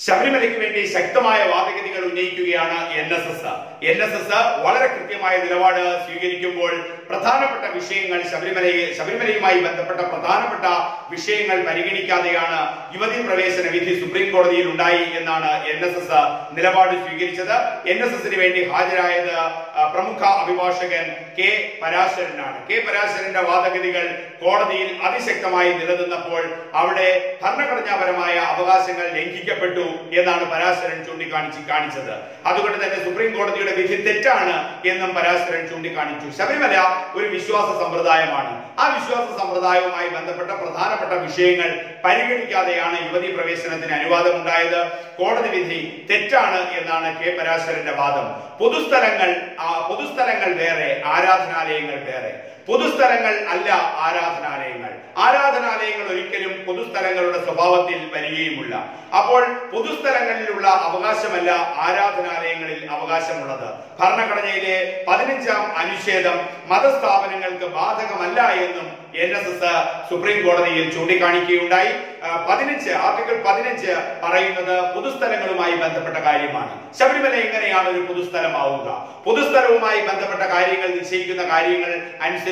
ശബരിമലയ്ക്ക് വേണ്ടി ശക്തമായ വാദഗതികൾ ഉന്നയിക്കുകയാണ് N S S N S S വളരെ കൃത്യമായ നിലപാട് സ്വീകരിക്കുമ്പോൾ പ്രധാനപ്പെട്ട വിഷയങ്ങൾ ശബരിമലയെ ശബരിമലയുമായി ബന്ധപ്പെട്ട പ്രധാനപ്പെട്ട വിഷയങ്ങൾ പരിഗണിക്കാതെയാണ് യുവതി പ്രവേശന വിധി സുപ്രീം കോടതിയിൽ ഉണ്ടായി എന്നാണ് എൻ എസ് എസ് നിലപാട് സ്വീകരിച്ചത്. എൻ എസ് എസിന് വേണ്ടി ഹാജരായത് പ്രമുഖ അഭിഭാഷകൻ കെ പരാശരനാണ്. കെ പരാശരന്റെ വാദഗതികൾ കോടതിയിൽ അതിശക്തമായി നിലനിന്നപ്പോൾ അവിടെ ഭരണഘടനാപരമായ അവകാശങ്ങൾ ലംഘിക്കപ്പെട്ടു എന്നാണ് പരാശരൻ ചൂണ്ടിക്കാണിച്ച് കാണിച്ചത്. അതുകൊണ്ട് തന്നെ സുപ്രീം കോടതിയുടെ വിധി തെറ്റാണ് എന്നും പരാശരൻ ചൂണ്ടിക്കാണിച്ചു. ശബരിമല ഒരു വിശ്വാസ സമ്പ്രദായമാണ്. ആ വിശ്വാസ സമ്പ്രദായവുമായി ബന്ധപ്പെട്ട പ്രധാനപ്പെട്ട വിഷയങ്ങൾ പരിഗണിക്കാതെയാണ് യുവതി പ്രവേശനത്തിന് അനുവാദമുണ്ടായത്. കോടതി വിധി തെറ്റാണ് എന്നാണ് കെ പരാശരന്റെ വാദം. പൊതുസ്ഥലങ്ങൾ പൊതുസ്ഥലങ്ങൾ വേറെ ആരാധനാലയങ്ങൾ വേറെ. പൊതുസ്ഥലങ്ങൾ അല്ല ആരാധനാലയങ്ങൾ. ആരാധനാലയങ്ങൾ ഒരിക്കലും പൊതുസ്ഥലങ്ങളുടെ സ്വഭാവത്തിൽ വരികയുമില്ല. അപ്പോൾ പൊതുസ്ഥലങ്ങളിലുള്ള അവകാശമല്ല ആരാധനാലയങ്ങളിൽ അവകാശമുള്ളത്. ഭരണഘടനയിലെ പതിനഞ്ചാം അനുച്ഛേദം മതസ്ഥാപനങ്ങൾക്ക് ബാധകമല്ല എന്നും എൻ എസ് എസ് സുപ്രീം കോടതിയിൽ ചൂണ്ടിക്കാണിക്കുകയുണ്ടായി പതിനഞ്ച് ആർട്ടിക്കിൾ പതിനഞ്ച് പറയുന്നത് പൊതുസ്ഥലങ്ങളുമായി ബന്ധപ്പെട്ട കാര്യമാണ്. ശബരിമല എങ്ങനെയാണ് ഒരു പൊതുസ്ഥലമാവുക? പൊതുസ്ഥലവുമായി ബന്ധപ്പെട്ട കാര്യങ്ങൾ നിശ്ചയിക്കുന്ന കാര്യങ്ങൾ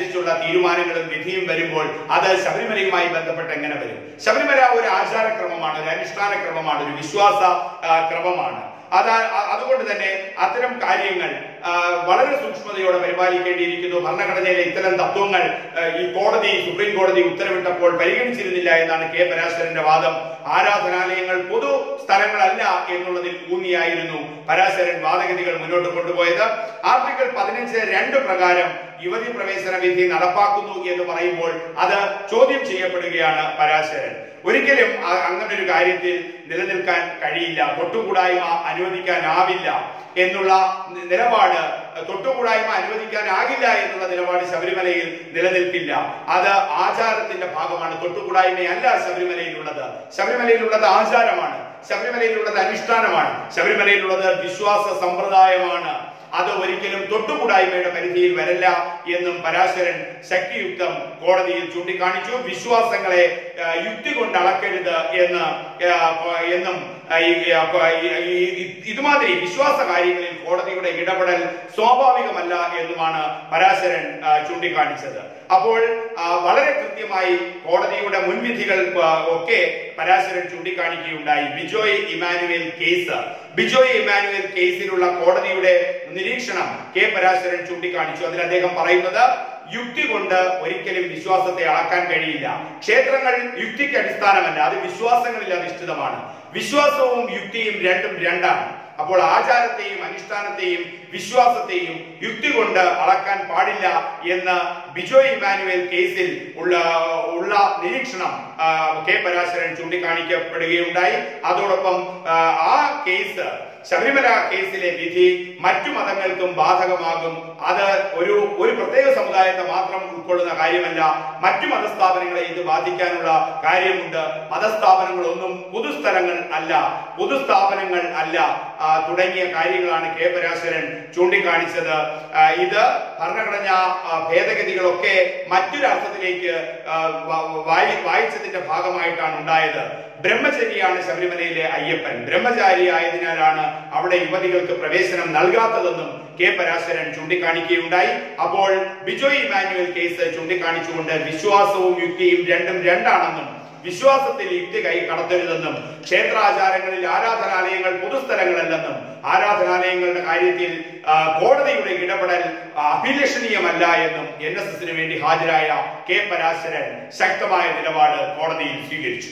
അനുസരിച്ചുള്ള തീരുമാനങ്ങളും വിധിയും വരുമ്പോൾ അത് ശബരിമലയുമായി ബന്ധപ്പെട്ട് എങ്ങനെ വരും? ശബരിമല ഒരു ആചാരക്രമമാണ് ഒരു അനുഷ്ഠാന ക്രമമാണ് ഒരു വിശ്വാസ ക്രമമാണ്. അതാ അതുകൊണ്ട് തന്നെ അത്തരം കാര്യങ്ങൾ വളരെ സൂക്ഷ്മതയോടെ പരിപാലിക്കേണ്ടിയിരിക്കുന്നു. ഭരണഘടനയിലെ ഇത്തരം തത്വങ്ങൾ ഈ കോടതി സുപ്രീം കോടതി ഉത്തരവിട്ടപ്പോൾ പരിഗണിച്ചിരുന്നില്ല എന്നാണ് കെ പരാശരന്റെ വാദം. ആരാധനാലയങ്ങൾ പൊതു സ്ഥലങ്ങളല്ല എന്നുള്ളതിൽ ഊന്നിയായിരുന്നു പരാശരൻ വാദഗതികൾ മുന്നോട്ട് കൊണ്ടുപോയത്. ആർട്ടിക്കിൾ പതിനഞ്ച് രണ്ട് പ്രകാരം യുവതി പ്രവേശന വിധി നടപ്പാക്കുന്നു എന്ന് പറയുമ്പോൾ അത് ചോദ്യം ചെയ്യപ്പെടുകയാണ് പരാശരൻ. ഒരിക്കലും അങ്ങനെ ഒരു കാര്യത്തിൽ നിലനിൽക്കാൻ കഴിയില്ല. തൊട്ടുകൂടായ്മ അനുവദിക്കാനാവില്ല എന്നുള്ള നിലപാട് തൊട്ടുകൂടായ്മ അനുവദിക്കാനാകില്ല എന്നുള്ള നിലപാട് ശബരിമലയിൽ നിലനിൽപ്പില്ല. അത് ആചാരത്തിന്റെ ഭാഗമാണ്. തൊട്ടുകൂടായ്മയല്ല ശബരിമലയിലുള്ളത്. ശബരിമലയിലുള്ളത് ആചാരമാണ്. ശബരിമലയിലുള്ളത് അനുഷ്ഠാനമാണ്. ശബരിമലയിലുള്ളത് വിശ്വാസ സമ്പ്രദായമാണ്. അത് ഒരിക്കലും തൊട്ടുകൂടായ്മയുടെ പരിധിയിൽ വരല്ല എന്നും പരാശരൻ ശക്തിയുക്തം കോടതിയിൽ ചൂണ്ടിക്കാണിച്ചു. വിശ്വാസങ്ങളെ യുക്തി കൊണ്ട് അളക്കരുത് എന്ന് എന്നും ഇതുമാതിരി വിശ്വാസ കാര്യങ്ങളിൽ കോടതിയുടെ ഇടപെടൽ സ്വാഭാവികമല്ല എന്നുമാണ് പരാശരൻ ചൂണ്ടിക്കാണിച്ചത്. അപ്പോൾ വളരെ കൃത്യമായി കോടതിയുടെ മുൻവിധികൾ ഒക്കെ പരാശരൻ ചൂണ്ടിക്കാണിക്കുകയുണ്ടായി. ബിജോയ് ഇമാനുവേൽ കേസ്. ബിജോയ് ഇമാനുവേൽ കേസിലുള്ള കോടതിയുടെ നിരീക്ഷണം കെ പരാശരൻ ചൂണ്ടിക്കാണിച്ചു. അതിൽ അദ്ദേഹം പറയുന്നത് യുക്തി കൊണ്ട് ഒരിക്കലും വിശ്വാസത്തെ അളക്കാൻ കഴിയില്ല. ക്ഷേത്രങ്ങൾ യുക്തിക്ക് അടിസ്ഥാനമല്ല അത് വിശ്വാസങ്ങളിൽ അധിഷ്ഠിതമാണ് വിശ്വാസവും യുക്തിയും രണ്ടും രണ്ടാണ്. അപ്പോൾ ആചാരത്തെയും അനുഷ്ഠാനത്തെയും വിശ്വാസത്തെയും യുക്തി കൊണ്ട് അളക്കാൻ പാടില്ല എന്ന് ബിജോ ഇമാനുവേൽ കേസിൽ ഉള്ള ഉള്ള നിരീക്ഷണം കെ പരാശരൻ ചൂണ്ടിക്കാണിക്കപ്പെടുകയുണ്ടായി. അതോടൊപ്പം ആ കേസ് ശബരിമല കേസിലെ വിധി മറ്റു മതങ്ങൾക്കും ബാധകമാകും. അത് ഒരു ഒരു പ്രത്യേക സമുദായത്തെ മാത്രം ഉൾക്കൊള്ളുന്ന കാര്യമല്ല. മറ്റു മതസ്ഥാപനങ്ങളെ ഇത് ബാധിക്കാനുള്ള കാര്യമുണ്ട്. മതസ്ഥാപനങ്ങളൊന്നും പൊതുസ്ഥലങ്ങൾ അല്ല. പൊതുസ്ഥാപനങ്ങൾ അല്ല തുടങ്ങിയ കാര്യങ്ങളാണ് കെ പരാശരൻ ചൂണ്ടിക്കാണിച്ചത്. ഇത് ഭരണഘടനാ ഭേദഗതികളൊക്കെ മറ്റൊരർത്ഥത്തിലേക്ക് വായിച്ചതിന്റെ ഭാഗമായിട്ടാണ് ഉണ്ടായത്. ബ്രഹ്മചര്യാണ് ശബരിമലയിലെ അയ്യപ്പൻ. ബ്രഹ്മചാരി ആയതിനാലാണ് അവിടെ യുവതികൾക്ക് പ്രവേശനം നൽകാത്തതെന്നും കെ പരാശരൻ ചൂണ്ടിക്കാണിക്കുകയുണ്ടായി. അപ്പോൾ ബിജോയ് ഇമാനുവൽ കേസ് ചൂണ്ടിക്കാണിച്ചുകൊണ്ട് വിശ്വാസവും യുക്തിയും രണ്ടും രണ്ടാണെന്നും വിശ്വാസത്തിൽ യുക്തി കൈ കടത്തരുതെന്നും ക്ഷേത്രാചാരങ്ങളിൽ ആരാധനാലയങ്ങൾ പൊതുസ്ഥലങ്ങളല്ലെന്നും ആരാധനാലയങ്ങളുടെ കാര്യത്തിൽ കോടതിയുടെ ഇടപെടൽ അഭിലഷണീയമല്ല എന്നും എൻ എസ് എസിന് വേണ്ടി ഹാജരായ കെ പരാശരൻ ശക്തമായ നിലപാട് കോടതിയിൽ സ്വീകരിച്ചു.